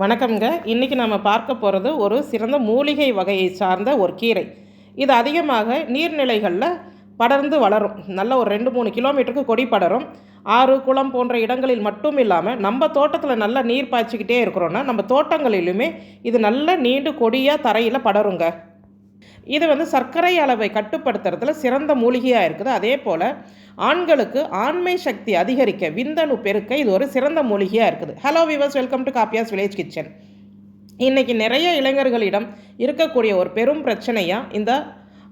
வணக்கம்ங்க. இன்றைக்கி நம்ம பார்க்க போகிறது ஒரு சிறந்த மூலிகை வகையை சார்ந்த ஒரு கீரை. இது அதிகமாக நீர்நிலைகளில் படர்ந்து வளரும். நல்ல ஒரு ரெண்டு மூணு கிலோமீட்டருக்கு கொடி படரும். ஆறு குளம் போன்ற இடங்களில் மட்டும் இல்லாமல் நம்ம தோட்டத்தில் நல்லா நீர் பாய்ச்சிக்கிட்டே இருக்கிறோன்னா நம்ம தோட்டங்களிலுமே இது நல்ல நீண்டு கொடியாக தரையில் படருங்க. இது வந்து சர்க்கரை அளவை கட்டுப்படுத்துறதுல சிறந்த மூலிகையாக இருக்குது. அதே போல் ஆண்களுக்கு ஆண்மை சக்தி அதிகரிக்க விந்தணு பெருக்க இது ஒரு சிறந்த மூலிகையாக இருக்குது. Hello viewers welcome to Kaapiyas village kitchen இன்றைக்கி நிறைய இளைஞர்களிடம் இருக்கக்கூடிய ஒரு பெரும் பிரச்சனையாக இந்த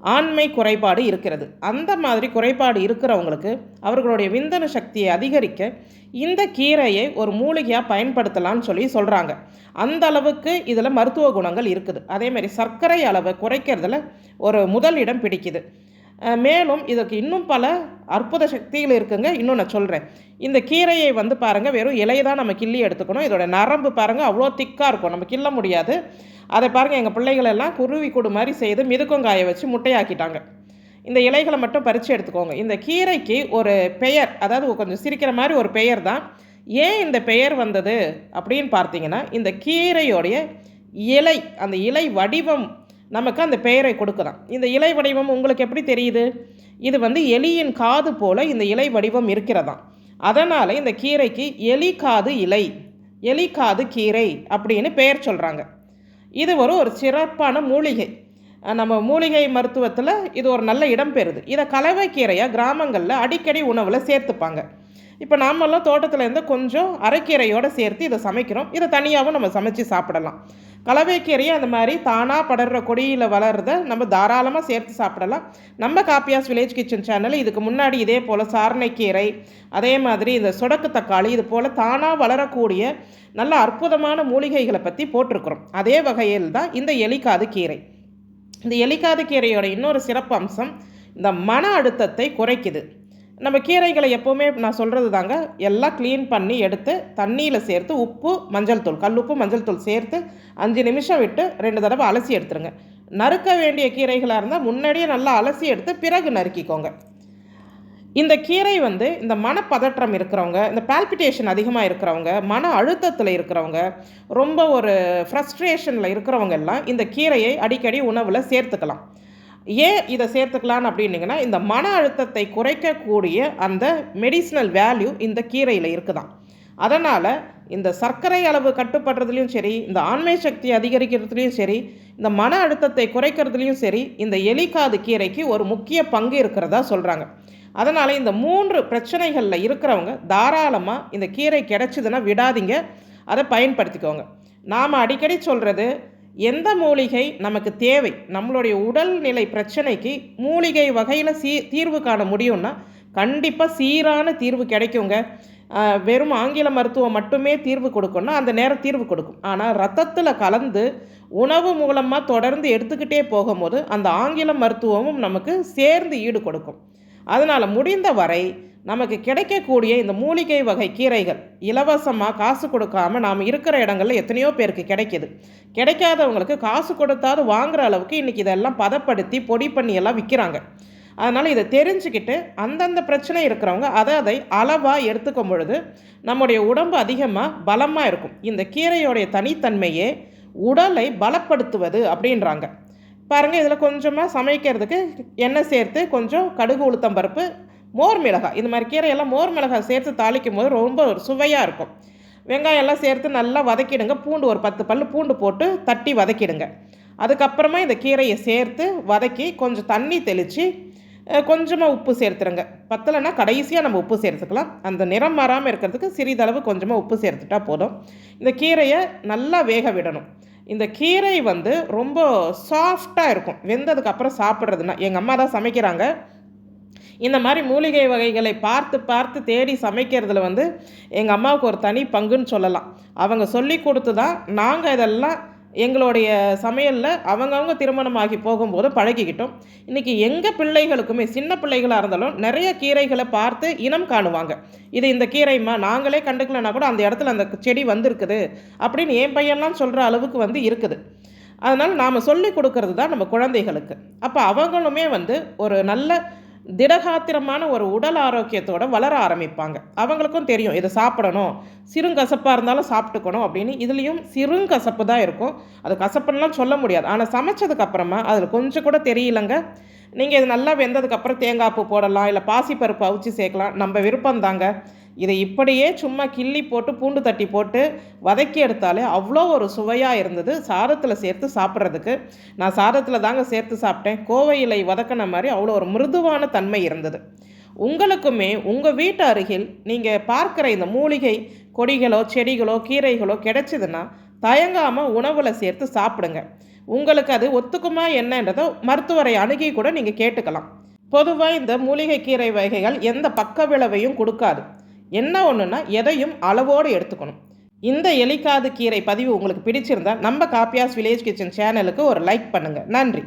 ஆண்மை குறைபாடு இருக்கிறது. அந்த மாதிரி குறைபாடு இருக்கிறவங்களுக்கு அவர்களுடைய விந்தன சக்தியை அதிகரிக்க இந்த கீரையை ஒரு மூலிகையாக பயன்படுத்தலாம்னு சொல்லி சொல்கிறாங்க அந்த அளவுக்கு இதில் மருத்துவ குணங்கள் இருக்குது. அதேமாதிரி சர்க்கரை அளவை குறைக்கிறதுல ஒரு முதல் இடம் பிடிக்குது. மேலும் இதற்கு இன்னும் பல அற்புத சக்திகள் இருக்குங்க. இன்னும் நான் சொல்கிறேன் இந்த கீரையை வந்து பாருங்கள் வெறும் இலையை தான் நம்ம கிள்ளி எடுத்துக்கணும். இதோட நரம்பு பாருங்கள் அவ்வளோ திக்காக இருக்கும். நம்ம கிள்ள முடியாது. அதை பாருங்கள் எங்கள் பிள்ளைகள் எல்லாம் குருவி கூடு மாதிரி செய்து மிதுக்கங்காய வச்சு முட்டையாக்கிட்டாங்க. இந்த இலைகளை மட்டும் பறித்து எடுத்துக்கோங்க. இந்த கீரைக்கு ஒரு பெயர் அதாவது கொஞ்சம் சிரிக்கிற மாதிரி ஒரு பெயர் தான். ஏன் இந்த பெயர் வந்தது அப்படின்னு பார்த்தீங்கன்னா இந்த கீரையோடைய இலை அந்த இலை வடிவம் நமக்கு அந்த பெயரை கொடுக்கலாம் இந்த இலை வடிவம் உங்களுக்கு எப்படி தெரியுது? இது வந்து எலியின் காது போல இந்த இலை வடிவம் இருக்கிறதாம். அதனால் இந்த கீரைக்கு எலி காது இலை எலி காது கீரை அப்படின்னு பெயர் சொல்கிறாங்க இது ஒரு ஒரு சிறப்பான மூலிகை. நம்ம மூலிகை மருத்துவத்தில் இது ஒரு நல்ல இடம் பெறுது. இதை கலவை கீரையாக கிராமங்களில் அடிக்கடி உணவில் சேர்த்துப்பாங்க. இப்போ நாமெல்லாம் தோட்டத்தில் இருந்து கொஞ்சம் அரைக்கீரையோடு சேர்த்து இதை சமைக்கிறோம். இதை தனியாகவும் நம்ம சமைச்சு சாப்பிடலாம். கலவைக்கீரையை அந்த மாதிரி தானாக படர்ற கொடியில் வளர்கிறத நம்ம தாராளமாக சேர்த்து சாப்பிடலாம். நம்ம காப்பியாஸ் வில்லேஜ் கிச்சன் சேனல் இதுக்கு முன்னாடி இதே போல் சாரணைக்கீரை அதே மாதிரி இந்த சொடக்கு தக்காளி இது போல் தானாக வளரக்கூடிய நல்ல அற்புதமான மூலிகைகளை பற்றி போட்டிருக்கிறோம். அதே வகையில் தான் இந்த எலிக்காது கீரை. இந்த எலிக்காது கீரையோட இன்னொரு சிறப்பு அம்சம் இந்த மன அழுத்தத்தை குறைக்குது. நம்ம கீரைகளை எப்போவுமே நான் சொல்கிறது தாங்க எல்லாம் க்ளீன் பண்ணி எடுத்து தண்ணியில் சேர்த்து உப்பு மஞ்சள் தூள் கல்லுப்பு மஞ்சள் தூள் சேர்த்து அஞ்சு நிமிஷம் விட்டு ரெண்டு தடவை அலசி எடுத்துருங்க. நறுக்க வேண்டிய கீரைகளாக இருந்தால் முன்னாடியே நல்லா அலசி எடுத்து பிறகு நறுக்கிக்கோங்க. இந்த கீரை வந்து இந்த மனப்பதற்றம் இருக்கிறவங்க இந்த பால்பிட்டேஷன் அதிகமாக இருக்கிறவங்க மன அழுத்தத்தில் இருக்கிறவங்க ரொம்ப ஒரு ஃப்ரஸ்ட்ரேஷனில் இருக்கிறவங்க எல்லாம் இந்த கீரையை அடிக்கடி உணவில் சேர்த்துக்கலாம். ஏன் இதை சேர்த்துக்கலான்னு அப்படின்னீங்கன்னா இந்த மன அழுத்தத்தை குறைக்கக்கூடிய அந்த மெடிசினல் வேல்யூ இந்த கீரையில் இருக்குதான். அதனால் இந்த சர்க்கரை அளவு கட்டுப்படுறதுலையும் சரி இந்த ஆண்மை சக்தி அதிகரிக்கிறதுலையும் சரி இந்த மன அழுத்தத்தை குறைக்கிறதுலையும் சரி இந்த எலிக்காது கீரைக்கு ஒரு முக்கிய பங்கு இருக்கிறதா சொல்கிறாங்க அதனால் இந்த மூன்று பிரச்சனைகளில் இருக்கிறவங்க தாராளமாக இந்த கீரை கிடைச்சிதுன்னா விடாதீங்க. அதை பயன்படுத்திக்கோங்க. நாம் அடிக்கடி சொல்கிறது எந்த மூலிகை நமக்கு தேவை? நம்மளுடைய உடல்நிலை பிரச்சனைக்கு மூலிகை வகையில் சீ தீர்வு காண முடியும்னா கண்டிப்பாக சீரான தீர்வு கிடைக்குங்க. வெறும் ஆங்கில மருத்துவம் மட்டுமே தீர்வு கொடுக்கும்னா அந்த நேரம் தீர்வு கொடுக்கும். ஆனால் ரத்தத்தில் கலந்து உணவு மூலமாக தொடர்ந்து எடுத்துக்கிட்டே போகும்போது அந்த ஆங்கில மருத்துவமும் நமக்கு சேர்ந்து ஈடு கொடுக்கும். அதனால் முடிந்த வரை நமக்கு கிடைக்கக்கூடிய இந்த மூலிகை வகை கீரைகள் இலவசமாக காசு கொடுக்காம நாம் இருக்கிற இடங்களில் எத்தனையோ பேருக்கு கிடைக்கிது. கிடைக்காதவங்களுக்கு காசு கொடுத்தாது வாங்குற அளவுக்கு இன்றைக்கி இதெல்லாம் பதப்படுத்தி பொடி பண்ணி எல்லாம் விற்கிறாங்க அதனால் இதை தெரிஞ்சுக்கிட்டு அந்தந்த பிரச்சனை இருக்கிறவங்க அதை அதை அளவாக எடுத்துக்கும் பொழுது நம்முடைய உடம்பு அதிகமாக பலமாக இருக்கும். இந்த கீரையோடைய தனித்தன்மையே உடலை பலப்படுத்துவது அப்படின்றாங்க. பாருங்கள் இதில் கொஞ்சமாக சமைக்கிறதுக்கு எண்ணெய் சேர்த்து கொஞ்சம் கடுகு உளுத்தம் பருப்பு மோர் மிளகாய். இந்த மாதிரி கீரையெல்லாம் மோர் மிளகாய் சேர்த்து தாளிக்கும் போது ரொம்ப ஒரு சுவையாக இருக்கும். வெங்காயம் எல்லாம் சேர்த்து நல்லா வதக்கிடுங்க. பூண்டு ஒரு பத்து பல் பூண்டு போட்டு தட்டி வதக்கிடுங்க. அதுக்கப்புறமா இந்த கீரையை சேர்த்து வதக்கி கொஞ்சம் தண்ணி தெளித்து கொஞ்சமாக உப்பு சேர்த்துருங்க. பத்தலைன்னா கடைசியாக நம்ம உப்பு சேர்த்துக்கலாம். அந்த நிறம் மாறாமல் இருக்கிறதுக்கு சிறிதளவு கொஞ்சமாக உப்பு சேர்த்துட்டா போதும். இந்த கீரையை நல்லா வேக விடணும். இந்த கீரை வந்து ரொம்ப சாஃப்டாக இருக்கும். வெந்ததுக்கு அப்புறம் சாப்பிட்றதுனா எங்கள் அம்மா தான் சமைக்கிறாங்க. இந்த மாதிரி மூலிகை வகைகளை பார்த்து பார்த்து தேடி சமைக்கிறதுல வந்து எங்கள் அம்மாவுக்கு ஒரு தனி பங்குன்னு சொல்லலாம். அவங்க சொல்லி கொடுத்து தான் நாங்கள் இதெல்லாம் எங்களுடைய சமையலில் அவங்கவுங்க திருமணமாகி போகும்போது பழகிக்கிட்டோம். இன்றைக்கி எங்கள் பிள்ளைகளுக்குமே சின்ன பிள்ளைகளாக இருந்தாலும் நிறைய கீரைகளை பார்த்து இனம் காணுவாங்க. இது இந்த கீரைம்மா நாங்களே கண்டுக்கலன்னா கூட அந்த இடத்துல அந்த செடி வந்திருக்குது அப்படின்னு என் பையன்லாம் சொல்கிற அளவுக்கு வந்து இருக்குது. அதனால் நாம் சொல்லி கொடுக்கறது தான் நம்ம குழந்தைகளுக்கு. அப்போ அவங்களுமே வந்து ஒரு நல்ல திடகாத்திரமான ஒரு உடல் ஆரோக்கியத்தோட வளர ஆரம்பிப்பாங்க. அவங்களுக்கும் தெரியும் இதை சாப்பிடணும் சிறுங்கசப்பாக இருந்தாலும் சாப்பிட்டுக்கணும் அப்படின்னு. இதுலேயும் சிறுங்கசப்பு தான் இருக்கும். அது கசப்புன்னெலாம் சொல்ல முடியாது. ஆனால் சமைச்சதுக்கப்புறமா அதில் கொஞ்சம் கூட தெரியலங்க. நீங்கள் இது நல்லா வெந்ததுக்கப்புறம் தேங்காய் பூ போடலாம் இல்லை பாசிப்பருப்பு அவிச்சு சேர்க்கலாம். நம்ம விருப்பம் தாங்க இதை இப்படியே சும்மா கிள்ளி போட்டு பூண்டு தட்டி போட்டு வதக்கி எடுத்தாலே அவ்வளோ ஒரு சுவையாக இருந்தது. சாதத்தில் சேர்த்து சாப்பிட்றதுக்கு. நான் சாதத்தில் தாங்க சேர்த்து சாப்பிட்டேன். கோவையிலை வதக்கின மாதிரி அவ்வளோ ஒரு மிருதுவான தன்மை இருந்தது. உங்களுக்குமே உங்கள் வீட்டு அருகில் நீங்கள் பார்க்குற இந்த மூலிகை கொடிகளோ செடிகளோ கீரைகளோ கிடைச்சிதுன்னா தயங்காமல் உணவில் சேர்த்து சாப்பிடுங்க. உங்களுக்கு அது ஒத்துக்குமா என்னன்றதை மருத்துவரை அணுகி கூட நீங்கள் கேட்டுக்கலாம். பொதுவாக இந்த மூலிகை கீரை வகைகள் எந்த பக்க விளைவையும் கொடுக்காது. என்ன ஒன்றுனா எதையும் அளவோடு எடுத்துக்கணும். இந்த எலிக்காது கீரை பதிவு உங்களுக்கு பிடிச்சிருந்தா நம்ம காப்பியாஸ் வில்லேஜ் கிச்சன் சேனலுக்கு ஒரு லைக் பண்ணுங்கள் நன்றி.